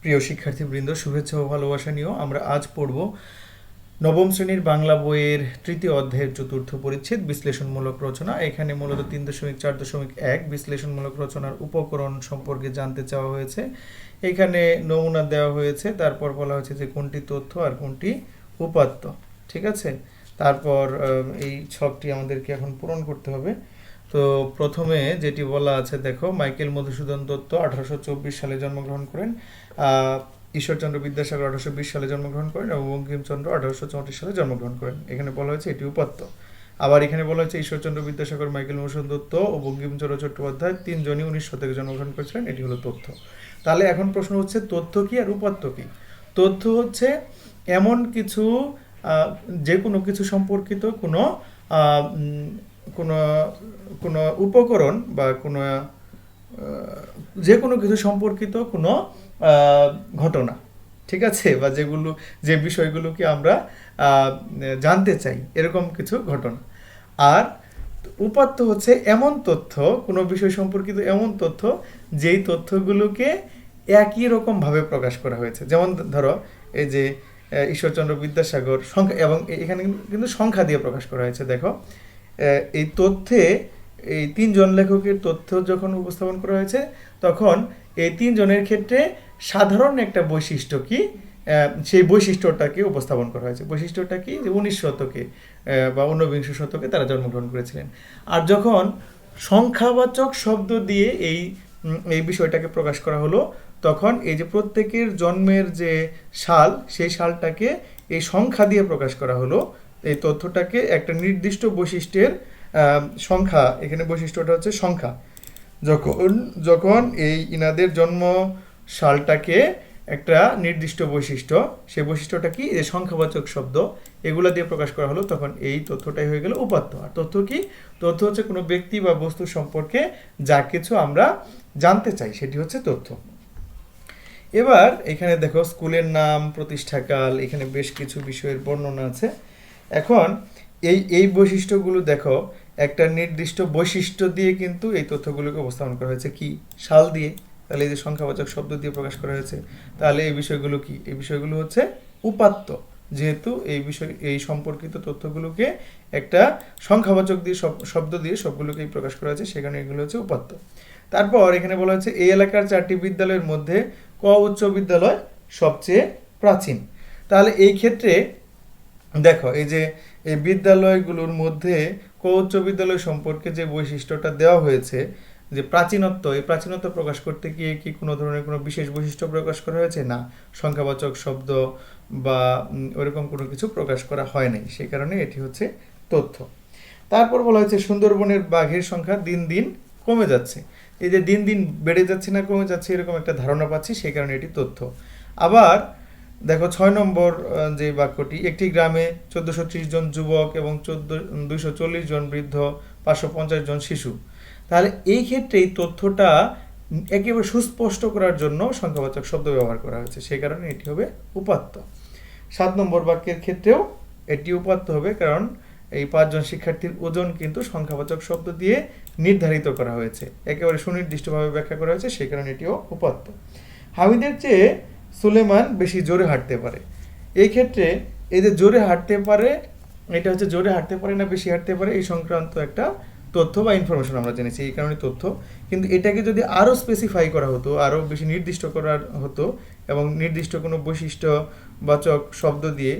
প্রিয় শিক্ষার্থীবৃন্দ, শুভেচ্ছা ও ভালোবাসা নিয়েও আমরা আজ পড়ব নবম শ্রেণির বাংলা বইয়ের তৃতীয় অধ্যায়ের চতুর্থ পরিচ্ছেদ বিশ্লেষণমূলক রচনা। এখানে মূলত তিন দশমিক চার দশমিক এক বিশ্লেষণমূলক রচনার উপকরণ সম্পর্কে জানতে চাওয়া হয়েছে। এখানে নমুনা দেওয়া হয়েছে, তারপর বলা হয়েছে যে কোনটি তথ্য আর কোনটি উপাত্ত। ঠিক আছে? তারপর এই ছকটি আমাদেরকে এখন পূরণ করতে হবে। তো প্রথমে যেটি বলা আছে, দেখো, মাইকেল মধুসূদন দত্ত আঠারোশো চব্বিশ সালে জন্মগ্রহণ করেন ঈশ্বরচন্দ্র বিদ্যাসাগর আঠারোশো বিশ সালে জন্মগ্রহণ করেন এবং বঙ্কিমচন্দ্র আঠারোশো চৌত্রিশ সালে জন্মগ্রহণ করেন। এখানে বলা হয়েছে এটি উপাত্ত আবার এখানে বলা হয়েছে ঈশ্বরচন্দ্র বিদ্যাসাগর, মাইকেল মধুসূদন দত্ত ও বঙ্কিমচন্দ্র চট্টোপাধ্যায় তিনজনই উনিশ শতকে জন্মগ্রহণ করেছিলেন। এটি হলো তথ্য। তাহলে এখন প্রশ্ন হচ্ছে, তথ্য কি আর উপাত্ত কি? তথ্য হচ্ছে এমন কিছু যে কোনো কিছু সম্পর্কিত কোনো কোনো কোনো উপকরণ বা কোনো যে কোনো কিছু সম্পর্কিত কোনো ঘটনা, ঠিক আছে? বা যেগুলো, যে বিষয়গুলোকে আমরা জানতে চাই, এরকম কিছু ঘটনা। আর উপাত্ত হচ্ছে এমন তথ্য, কোনো বিষয় সম্পর্কিত এমন তথ্য, যেই তথ্যগুলোকে একই রকমভাবে প্রকাশ করা হয়েছে। যেমন ধরো, এই যে ঈশ্বরচন্দ্র বিদ্যাসাগর সংখ্যা, এবং এখানে কিন্তু সংখ্যা দিয়ে প্রকাশ করা হয়েছে, দেখো। এই তথ্যে, এই তিনজন লেখকের তথ্য যখন উপস্থাপন করা হয়েছে, তখন এই তিনজনের ক্ষেত্রে সাধারণ একটা বৈশিষ্ট্য কি? সেই বৈশিষ্ট্যটাকে উপস্থাপন করা হয়েছে। বৈশিষ্ট্যটা কি? যে উনিশ শতকে বা ঊনবিংশ শতকে তারা জন্মগ্রহণ করেছিলেন। আর যখন সংখ্যাবাচক শব্দ দিয়ে এই এই বিষয়টাকে প্রকাশ করা হলো, তখন এই যে প্রত্যেকের জন্মের যে সাল, সেই সালটাকে এই সংখ্যা দিয়ে প্রকাশ করা হলো এই তথ্যটাকে একটা নির্দিষ্ট বৈশিষ্ট্যের সংখ্যা, এখানে বৈশিষ্ট্যটা হচ্ছে সংখ্যা। যখন যখন এই ইনাদের জন্ম সালটাকে একটা নির্দিষ্ট বৈশিষ্ট্য, সেই বৈশিষ্ট্যটা কি? যে সংখ্যাবাচক শব্দ, এগুলো দিয়ে প্রকাশ করা হলো, তখন এই তথ্যটাই হয়ে গেল উপাত্ত। আর তথ্য কি? তথ্য হচ্ছে কোনো ব্যক্তি বা বস্তু সম্পর্কে যা কিছু আমরা জানতে চাই, সেটি হচ্ছে তথ্য। এবার এখানে দেখো, স্কুলের নাম, প্রতিষ্ঠাকাল, এখানে বেশ কিছু বিষয়ের বর্ণনা আছে। এখন এই এই বৈশিষ্ট্যগুলো দেখো, একটা নির্দিষ্ট বৈশিষ্ট্য দিয়ে কিন্তু এই তথ্যগুলোকে উপস্থাপন করা হয়েছে। কি? সাল দিয়ে। তাহলে এই যে সংখ্যাবাচক শব্দ দিয়ে প্রকাশ করা হয়েছে। তাহলে এই বিষয়গুলো কি? এই বিষয়গুলো হচ্ছে উপাত্ত। যেহেতু এই বিষয়, এই সম্পর্কিত তথ্যগুলোকে একটা সংখ্যাবাচক দিয়ে শব্দ দিয়ে সবগুলোকেই প্রকাশ করা হয়েছে, সেখানে এগুলো হচ্ছে উপাত্ত। তারপর এখানে বলা হচ্ছে এই এলাকার চারটি বিদ্যালয়ের মধ্যে ক উচ্চ বিদ্যালয় সবচেয়ে প্রাচীন। তাহলে এই ক্ষেত্রে দেখো, এই যে এই বিদ্যালয়গুলোর মধ্যে উচ্চ বিদ্যালয় সম্পর্কে যে বৈশিষ্ট্যটা দেওয়া হয়েছে, যে প্রাচীনত্ব, এই প্রাচীনত্ব প্রকাশ করতে গিয়ে কি কোনো ধরনের কোনো বিশেষ বৈশিষ্ট্য প্রকাশ করা হয়েছে? না, সংখ্যাবাচক শব্দ বা ওরকম কোনো কিছু প্রকাশ করা হয় নাই। সেই কারণে এটি হচ্ছে তথ্য। তারপর বলা হয়েছে, সুন্দরবনের বাঘের সংখ্যা দিন দিন কমে যাচ্ছে। এই যে দিন দিন বেড়ে যাচ্ছে না কমে যাচ্ছে, এরকম একটা ধারণা পাচ্ছি, সেই কারণে এটি তথ্য। আবার দেখো, ছয় নম্বর যে বাক্যটি, একটি গ্রামে চোদ্দশো জন যুবক এবং চোদ্দ, দুইশো জন বৃদ্ধ, পাঁচশো পঞ্চাশ জন শিশু। তাহলে এই ক্ষেত্রে এই তথ্যটা একেবারে সুস্পষ্ট করার জন্য সংখ্যাবাচক শব্দ ব্যবহার করা হয়েছে। সেই কারণে এটি হবে উপাত্ত। সাত নম্বর বাক্যের ক্ষেত্রেও এটি উপাত্ত হবে, কারণ এই পাঁচজন শিক্ষার্থীর ওজন কিন্তু সংখ্যাবাচক শব্দ দিয়ে নির্ধারিত করা হয়েছে। একেবারে সুনির্দিষ্টভাবে ব্যাখ্যা করা হয়েছে সেই কারণে এটিও উপাত্ত। হামিদের চেয়ে সুলেমান বেশি জোরে হাঁটতে পারে। এই ক্ষেত্রে এই যে জোরে হাঁটতে পারে, এটা হচ্ছে জোরে হাঁটতে পারে না বেশি হাঁটতে পারে, এই সংক্রান্ত একটা তথ্য বা ইনফরমেশন আমরা জেনেছি, এই কারণে তথ্য। কিন্তু এটাকে যদি আরও স্পেসিফাই করা হতো, আরও বেশি নির্দিষ্ট করার হতো এবং নির্দিষ্ট কোনো বৈশিষ্ট্যবাচক শব্দ দিয়ে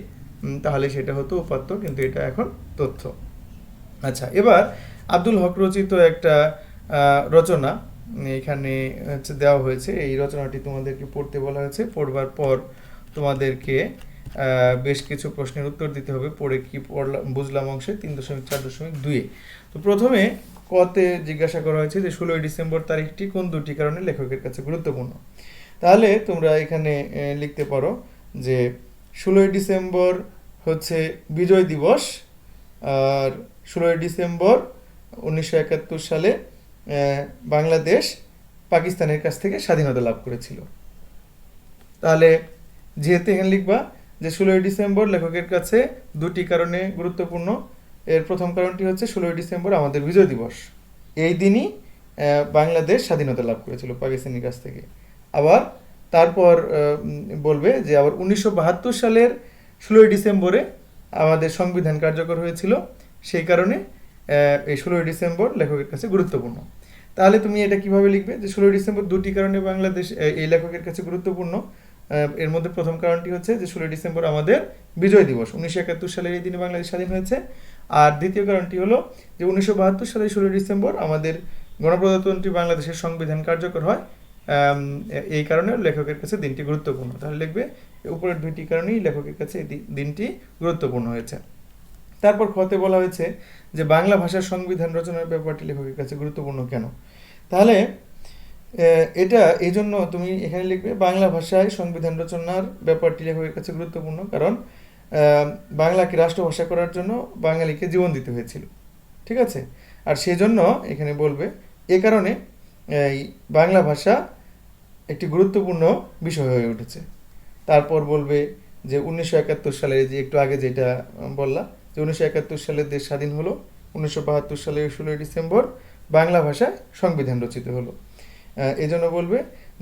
তাহলে সেটা হতো উপাত্ত, কিন্তু এটা এখন তথ্য। আচ্ছা এবার আব্দুল হক রচিত একটা রচনা এখানে হচ্ছে দেওয়া হয়েছে। এই রচনাটি তোমাদেরকে পড়তে বলা হয়েছে। পড়বার পর তোমাদেরকে বেশ কিছু প্রশ্নের উত্তর দিতে হবে। পড়ে কি পড়লাম, বুঝলাম অংশে তিন দশমিক চার দশমিক দুয়ে তো প্রথমে, কতে জিজ্ঞাসা করা হয়েছে যে ষোলোই ডিসেম্বর তারিখটি কোন দুটি কারণে লেখকের কাছে গুরুত্বপূর্ণ? তাহলে তোমরা এখানে লিখতে পারো যে ষোলোই ডিসেম্বর হচ্ছে বিজয় দিবস। আর ষোলোই ডিসেম্বর উনিশশো একাত্তর সালে বাংলাদেশ পাকিস্তানের কাছ থেকে স্বাধীনতা লাভ করেছিল। তাহলে যেহেতু এখানে লিখবা যে ষোলোই ডিসেম্বর লেখকের কাছে দুটি কারণে গুরুত্বপূর্ণ, এর প্রথম কারণটি হচ্ছে ষোলোই ডিসেম্বর আমাদের বিজয় দিবস। এই দিনই বাংলাদেশ স্বাধীনতা লাভ করেছিল পাকিস্তানের কাছ থেকে। আবার তারপর বলবে যে আবার উনিশশো বাহাত্তর সালের ষোলোই ডিসেম্বরে আমাদের সংবিধান কার্যকর হয়েছিল। সেই কারণে এই ষোলোই ডিসেম্বর লেখকের কাছে গুরুত্বপূর্ণ। তাহলে তুমি এটা কীভাবে লিখবে? যে ষোলোই ডিসেম্বর দুটি কারণে বাংলাদেশ এই লেখকের কাছে গুরুত্বপূর্ণ। এর মধ্যে প্রথম কারণটি হচ্ছে যে ষোলোই ডিসেম্বর আমাদের বিজয় দিবস। উনিশশো একাত্তর সালের এই দিনে বাংলাদেশ স্বাধীন হয়েছে। আর দ্বিতীয় কারণটি হলো যে উনিশশো বাহাত্তর সালের ষোলোই ডিসেম্বর আমাদের গণপ্রজাতন্ত্রী বাংলাদেশের সংবিধান কার্যকর হয়। এই কারণে লেখকের কাছে দিনটি গুরুত্বপূর্ণ। তাহলে লিখবে উপরের দুইটি কারণেই লেখকের কাছে এই দিনটি গুরুত্বপূর্ণ হয়েছে। তারপর খতে বলা হয়েছে যে বাংলা ভাষার সংবিধান রচনার ব্যাপারটি লেখকের কাছে গুরুত্বপূর্ণ কেন? তাহলে এটা এই জন্য তুমি এখানে লিখবে, বাংলা ভাষায় সংবিধান রচনার ব্যাপারটি লেখকের কাছে গুরুত্বপূর্ণ কারণ বাংলাকে রাষ্ট্রভাষা করার জন্য বাঙালিকে জীবন দিতে হয়েছিল। ঠিক আছে? আর সেজন্য এখানে বলবে, এ কারণে, এই বাংলা ভাষা একটি গুরুত্বপূর্ণ বিষয় হয়ে উঠেছে। তারপর বলবে যে উনিশশো একাত্তর সালে যে একটু আগে যেটা বললাম যে উনিশশো একাত্তর সালে দেশ স্বাধীন হলো, উনিশশো বাহাত্তর সালের ষোলোই ডিসেম্বর বাংলা ভাষায় সংবিধান রচিত হলো। এই জন্য বলবে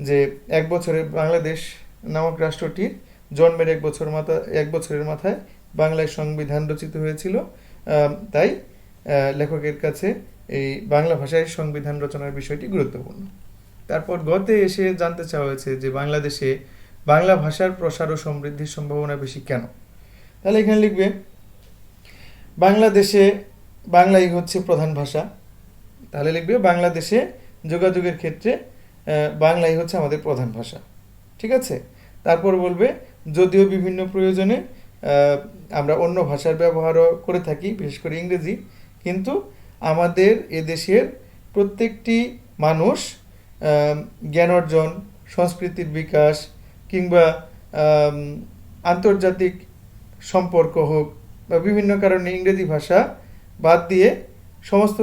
যে এক বছরে বাংলাদেশ নামক রাষ্ট্রটির জন্মের এক বছর মাথা, এক বছরের মাথায় বাংলায় সংবিধান রচিত হয়েছিল। তাই লেখকের কাছে এই বাংলা ভাষায় সংবিধান রচনার বিষয়টি গুরুত্বপূর্ণ। তারপর গতে এসে জানতে চাওয়া হয়েছে যে বাংলাদেশে বাংলা ভাষার প্রসার ও সমৃদ্ধির সম্ভাবনা বেশি কেন? তাহলে এখানে লিখবে বাংলাদেশে বাংলাই হচ্ছে প্রধান ভাষা। তাহলে লিখবে বাংলাদেশে যোগাযোগের ক্ষেত্রে বাংলাই হচ্ছে আমাদের প্রধান ভাষা। ঠিক আছে? তারপর বলবে, যদিও বিভিন্ন প্রয়োজনে আমরা অন্য ভাষার ব্যবহারও করে থাকি, বিশেষ করে ইংরেজি, কিন্তু আমাদের এদেশের প্রত্যেকটি মানুষ জ্ঞান অর্জন, সংস্কৃতির বিকাশ কিংবা আন্তর্জাতিক সম্পর্ক হোক বা বিভিন্ন কারণে ইংরেজি ভাষা বাদ দিয়ে সমস্ত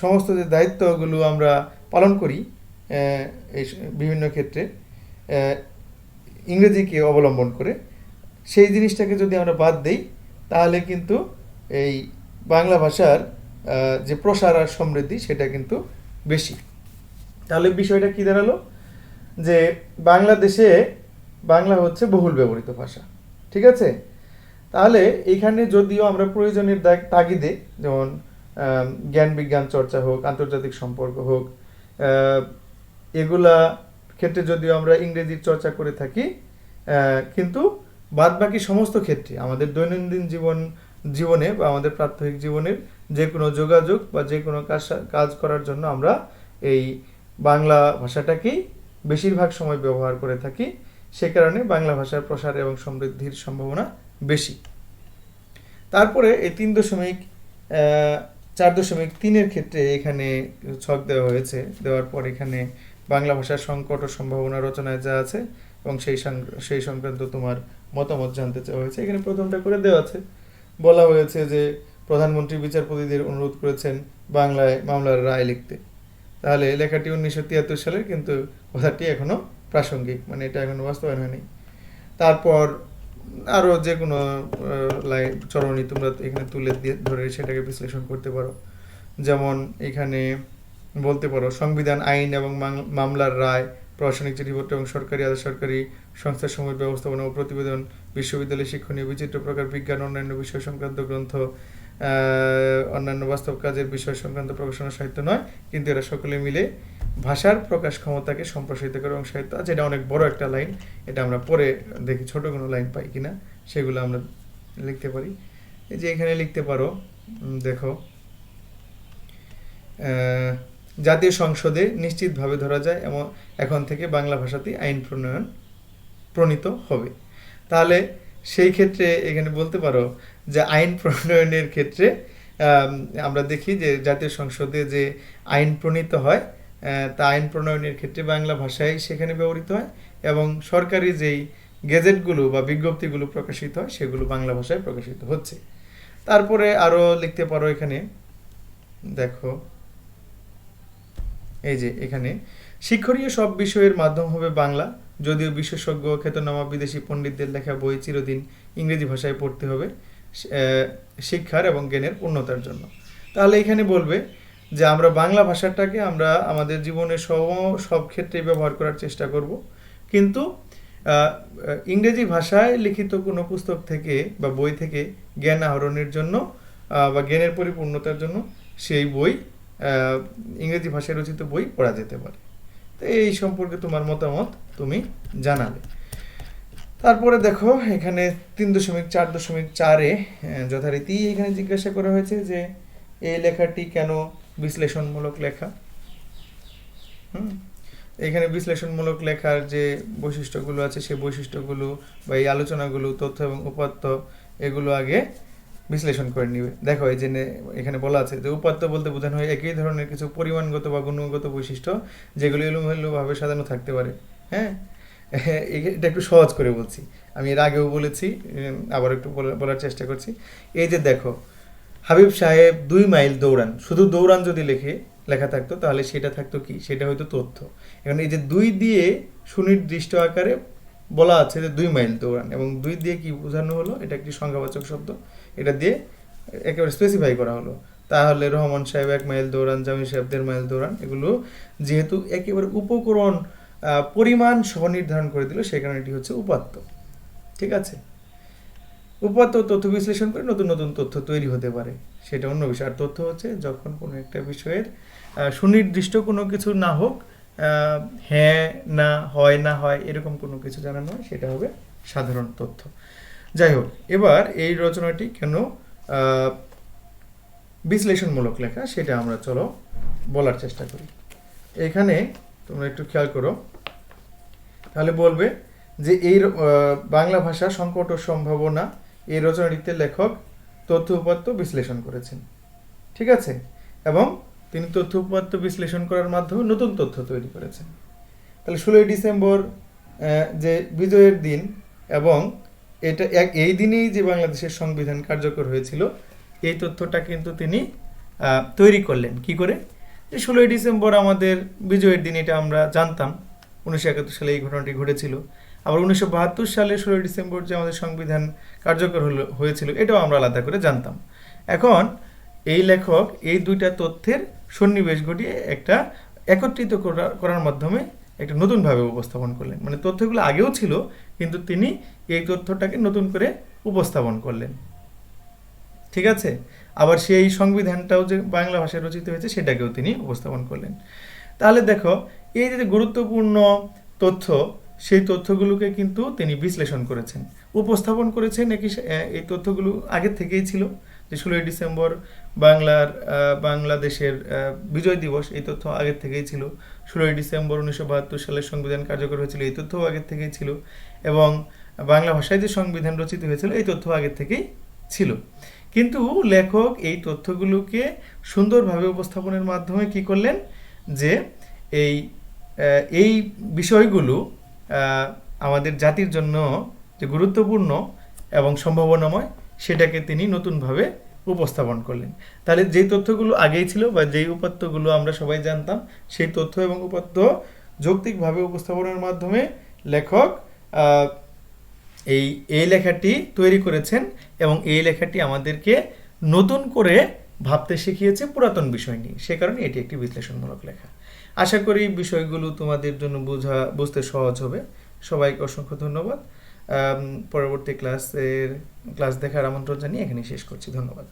সমস্ত যে দায়িত্বগুলো আমরা পালন করি এই বিভিন্ন ক্ষেত্রে ইংরেজিকে অবলম্বন করে, সেই জিনিসটাকে যদি আমরা বাদ দেই, তাহলে কিন্তু এই বাংলা ভাষার যে প্রসার আর সমৃদ্ধি সেটা কিন্তু বেশি। তাহলে বিষয়টা কি দাঁড়াল? যে বাংলাদেশে বাংলা হচ্ছে বহুল ব্যবহৃত ভাষা, ঠিক আছে? তাহলে এখানে যদিও আমরা প্রয়োজনের তাগিদে যেমন জ্ঞান বিজ্ঞান চর্চা হোক, আন্তর্জাতিক সম্পর্ক হোক এগুলা ক্ষেত্রে যদিও আমরা ইংরেজির চর্চা করে থাকি কিন্তু বাদ বাকি সমস্ত ক্ষেত্রে আমাদের দৈনন্দিন জীবন, জীবনে বা আমাদের প্রাত্যহিক জীবনের যে কোনো যোগাযোগ বা যে কোনো কাজ কাজ করার জন্য আমরা এই বাংলা ভাষাটাকেই বেশিরভাগ সময় ব্যবহার করে থাকি। সে কারণে বাংলা ভাষার প্রসার এবং সমৃদ্ধির সম্ভাবনা বেশি। তারপরে এই তিন দশমিক চার দশমিক তিনের ক্ষেত্রে এখানে ছক দেওয়া হয়েছে। দেওয়ার পর এখানে বাংলা ভাষার সংকট ও সম্ভাবনা রচনায় যা আছে এবং সেই সেই সংক্রান্ত তোমার মতামত জানতে চাওয়া হয়েছে। এখানে প্রথমটা করে দেওয়া আছে। বলা হয়েছে যে প্রধানমন্ত্রী বিচারপতিদের অনুরোধ করেছেন বাংলায় মামলার রায় লিখতে। তাহলে লেখাটি উনিশশো তিয়াত্তর সালের, কিন্তু কথাটি এখনও প্রাসঙ্গিক মানে এটা এখনও বাস্তবায়ন হয়নি। তারপর আরও যে কোনো লাইন চরণী তোমরা এখানে তুলে ধরে সেটাকে বিশ্লেষণ করতে পারো। যেমন এখানে বলতে পারো, সংবিধান, আইন এবং মামলার রায়, প্রশাসনিক চিঠিপত্র এবং সরকারি আধা সরকারি সংস্থার সময় ব্যবস্থাপনা ও প্রতিবেদন, বিশ্ববিদ্যালয় শিক্ষণীয় বিচিত্র প্রকার বিজ্ঞান, অন্যান্য বিষয় সংক্রান্ত গ্রন্থ অন্যান্য বাস্তব কাজের বিষয় সংক্রান্ত প্রকাশনা সাহিত্য নয়, কিন্তু এরা সকলে মিলে ভাষার প্রকাশ ক্ষমতাকে সম্প্রসারিত করে এবং আছে এটা অনেক বড় একটা লাইন, এটা আমরা পরে দেখি ছোট কোনো লাইন পাই কিনা, সেগুলো আমরা লিখতে পারি। এই যে এখানে লিখতে পারো দেখো জাতীয় সংসদে নিশ্চিতভাবে ধরা যায় এমন, এখন থেকে বাংলা ভাষাতেই আইন প্রণয়ন প্রণীত হবে। তাহলে সেই ক্ষেত্রে এখানে বলতে পারো যে আইন প্রণয়নের ক্ষেত্রে আমরা দেখি যে জাতীয় সংসদে যে আইন প্রণীত হয় তা আইন প্রণয়নের ক্ষেত্রে বাংলা ভাষাই সেখানে ব্যবহৃত হয় এবং সরকারি যেই গেজেটগুলো বা বিজ্ঞপ্তিগুলো প্রকাশিত হয়, সেগুলো বাংলা ভাষায় প্রকাশিত হচ্ছে। তারপরে আরও লিখতে পারো এখানে। দেখো। এই যে এখানে, শিক্ষণীয় সব বিষয়ের মাধ্যম হবে বাংলা। যদিও বিশেষজ্ঞ, খ্যাতনামা বিদেশি পণ্ডিতদের লেখা বই চিরদিন ইংরেজি ভাষায় পড়তে হবে শিক্ষার এবং জ্ঞানের উন্নতার জন্য। তাহলে এখানে বলবে যে আমরা বাংলা ভাষাটাকে আমরা আমাদের জীবনে সব সব ক্ষেত্রে ব্যবহার করার চেষ্টা করব। কিন্তু ইংরেজি ভাষায় লিখিত কোনো পুস্তক থেকে বা বই থেকে জ্ঞান আহরণের জন্য বা জ্ঞানের পরিপূর্ণতার জন্য সেই বই ইংরেজি ভাষায় রচিত বই পড়া যেতে পারে। তো এই সম্পর্কে তোমার মতামত তুমি জানালে। তারপরে দেখো, এখানে তিন দশমিক চার দশমিক চারে যথারীতি এখানে জিজ্ঞাসা করা হয়েছে যে, এই লেখাটি কেন বিশ্লেষণমূলক লেখা। হুম? এখানে বিশ্লেষণমূলক লেখার যে বৈশিষ্ট্যগুলো আছে সেই বৈশিষ্ট্যগুলো বা এই আলোচনাগুলো, তথ্য এবং উপাত্ত, এগুলো আগে বিশ্লেষণ করে নিবে। দেখো, এই যে এখানে বলা আছে যে উপাত্ত বলতে বোঝানো হয় একই ধরনের কিছু পরিমাণগত বা গুণগত বৈশিষ্ট্য যেগুলো এলোমেলোভাবে সাজানো থাকতে পারে। হ্যাঁ? এটা একটু সহজ করে বলছি। আমি এর আগেও বলেছি আবার একটু বলা- বলার চেষ্টা করছি। এই যে দেখো হাবিব সাহেব দুই মাইল দৌড়ান। শুধু দৌড়ান যদি লেখে, লেখা থাকতো, তাহলে সেটা থাকতো কি? সেটা হয়তো তথ্য। এখন এই যে দুই দিয়ে সুনির্দিষ্ট আকারে বলা আছে যে দুই মাইল দৌড়ান, এবং দুই দিয়ে কি বোঝানো হলো? এটা একটি সংখ্যাবাচক শব্দ। এটা দিয়ে একেবারে স্পেসিফাই করা হলো। তাহলে রহমান সাহেব এক মাইল দৌড়ান জামি সাহেব দেড় মাইল দৌড়ান, এগুলো যেহেতু একেবারে উপকরণ পরিমাণ সহ নির্ধারণ করে দিল কারণে এটি হচ্ছে উপাত্ত। ঠিক আছে? উপাত্ত তথ্য বিশ্লেষণ করে নতুন নতুন তথ্য তৈরি হতে পারে। সেটা অন্য বিষয়। আর তথ্য হচ্ছে যখন কোনো একটা বিষয়ের সুনির্দিষ্ট কোনো কিছু না হোক হ্যাঁ না, হয় না, হয়, এরকম কোনো কিছু জানানো হয় সেটা হবে সাধারণ তথ্য। যাই হোক, এবার এই রচনাটি কেন বিশ্লেষণমূলক লেখা, সেটা আমরা চলো বলার চেষ্টা করি। এখানে তোমরা একটু খেয়াল করো। তাহলে বলবে যে এই বাংলা ভাষা সংকট ও সম্ভাবনা এই রচনাটিতে লেখক তথ্য উপাত্ত বিশ্লেষণ করেছেন। ঠিক আছে? এবং তিনি তথ্য উপাত্ত বিশ্লেষণ করার মাধ্যমে নতুন তথ্য তৈরি করেছেন। তাহলে ষোলোই ডিসেম্বর যে বিজয়ের দিন এবং এটা এক, এই দিনেই যে বাংলাদেশের সংবিধান কার্যকর হয়েছিল, এই তথ্যটা কিন্তু তিনি তৈরি করলেন। কি করে? যে ষোলোই ডিসেম্বর আমাদের বিজয়ের দিন, এটা আমরা জানতাম। উনিশশো একাত্তর সালে এই ঘটনাটি ঘটেছিল। আবার উনিশশো বাহাত্তর সালে ষোলোই ডিসেম্বর যে আমাদের সংবিধান কার্যকর হলো, হয়েছিল, এটাও আমরা আলাদা করে জানতাম। এখন এই লেখক এই দুইটা তথ্যের সন্নিবেশ ঘটিয়ে একটা একত্রিত করা- করার মাধ্যমে একটা নতুনভাবে উপস্থাপন করলেন। মানে তথ্যগুলো আগেও ছিল, কিন্তু তিনি এই তথ্যটাকে নতুন করে উপস্থাপন করলেন। ঠিক আছে? আবার সেই সংবিধানটাও যে বাংলা ভাষায় রচিত হয়েছে, সেটাকেও তিনি উপস্থাপন করলেন। তাহলে দেখো, এই যে গুরুত্বপূর্ণ তথ্য সেই তথ্যগুলোকে কিন্তু তিনি বিশ্লেষণ করেছেন, উপস্থাপন করেছেন নাকি এই তথ্যগুলো আগের থেকেই ছিল যে ষোলোই ডিসেম্বর বাংলার বাংলাদেশের বিজয় দিবস, এই তথ্য আগের থেকেই ছিল। ষোলোই ডিসেম্বর উনিশশো বাহাত্তর সালের সংবিধান কার্যকর হয়েছিল, এই তথ্যও আগের থেকেই ছিল এবং বাংলা ভাষায় যে সংবিধান রচিত হয়েছিল, এই তথ্য আগের থেকেই ছিল। কিন্তু লেখক এই তথ্যগুলোকে সুন্দরভাবে উপস্থাপনের মাধ্যমে কি করলেন? যে এই এই বিষয়গুলো আমাদের জাতির জন্য যে গুরুত্বপূর্ণ এবং সম্ভাবনাময়, সেটাকে তিনি নতুনভাবে উপস্থাপন করলেন। তাহলে যেই তথ্যগুলো আগেই ছিল বা যেই উপাত্তগুলো আমরা সবাই জানতাম, সেই তথ্য এবং উপাত্ত যৌক্তিকভাবে উপস্থাপনের মাধ্যমে লেখক এই এই লেখাটি তৈরি করেছেন এবং এই লেখাটি আমাদেরকে নতুন করে ভাবতে শিখিয়েছে পুরাতন বিষয় নিয়ে। সে কারণে এটি একটি বিশ্লেষণমূলক লেখা। আশা করি বিষয়গুলো তোমাদের জন্য বোঝা, বুঝতে সহজ হবে। সবাইকে অসংখ্য ধন্যবাদ। পরবর্তী ক্লাসের ক্লাস দেখার আমন্ত্রণ জানিয়ে এখানে শেষ করছি। ধন্যবাদ।